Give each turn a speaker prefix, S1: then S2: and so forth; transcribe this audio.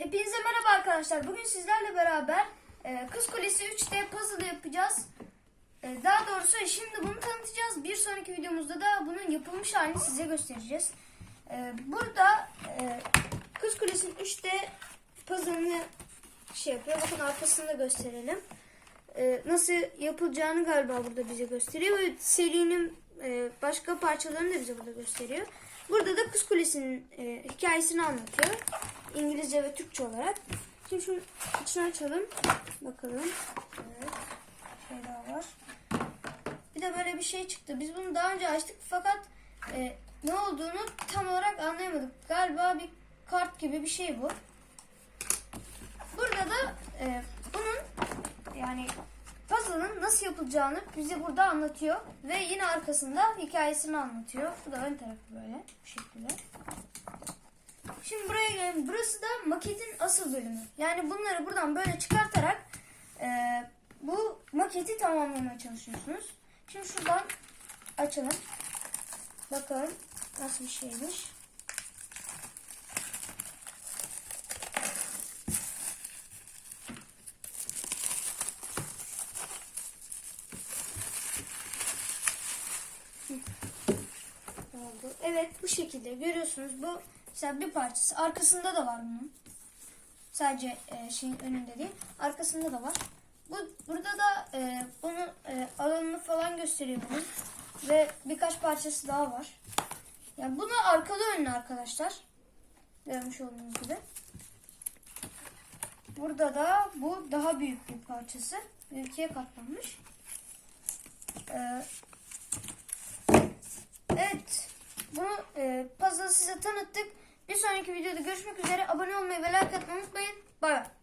S1: Hepinize merhaba arkadaşlar. Bugün sizlerle beraber e, Kız Kulesi 3D puzzle yapacağız. E, daha doğrusu şimdi bunu tanıtacağız. Bir sonraki videomuzda da bunun yapılmış halini size göstereceğiz. E, burada e, Kız Kulesi'nin 3D puzzle'ını şey yapıyor. Bakın arkasını da gösterelim. E, nasıl yapılacağını galiba burada bize gösteriyor. Ve serinin e, başka parçalarını da bize burada gösteriyor. Burada da Kız Kulesi'nin e, hikayesini anlatıyor. İngilizce ve Türkçe olarak. Şimdi şunu içini açalım. Bakalım. Evet. Şey daha var. Bir de böyle bir şey çıktı. Biz bunu daha önce açtık fakat e, ne olduğunu tam olarak anlayamadık. Galiba bir kart gibi bir şey bu. Burada da e, bunun yani puzzle'ın nasıl yapılacağını bize burada anlatıyor. Ve yine arkasında hikayesini anlatıyor. Bu da ön tarafı böyle bu şekilde. Şimdi buraya gelelim. Burası da maketin asıl bölümü. Yani bunları buradan böyle çıkartarak e, bu maketi tamamlamaya çalışıyorsunuz. Şimdi şuradan açalım. Bakalım nasıl bir şeymiş. Oldu. Evet bu şekilde görüyorsunuz. Bu mesela bir parçası. Arkasında da var bunun. Sadece e, şeyin önünde değil. Arkasında da var. Bu burada da e, bunun e, alanını falan gösteriyor bunun. Ve birkaç parçası daha var. Yani bunu arkalı önlü arkadaşlar. Görmüş olduğunuz gibi. Burada da bu daha büyük bir parçası. İkiye katlanmış. Ee, Evet. Bunu e, puzzle'ı size tanıttık. Bir sonraki videoda görüşmek üzere. Abone olmayı ve like atmayı unutmayın. Bay bay.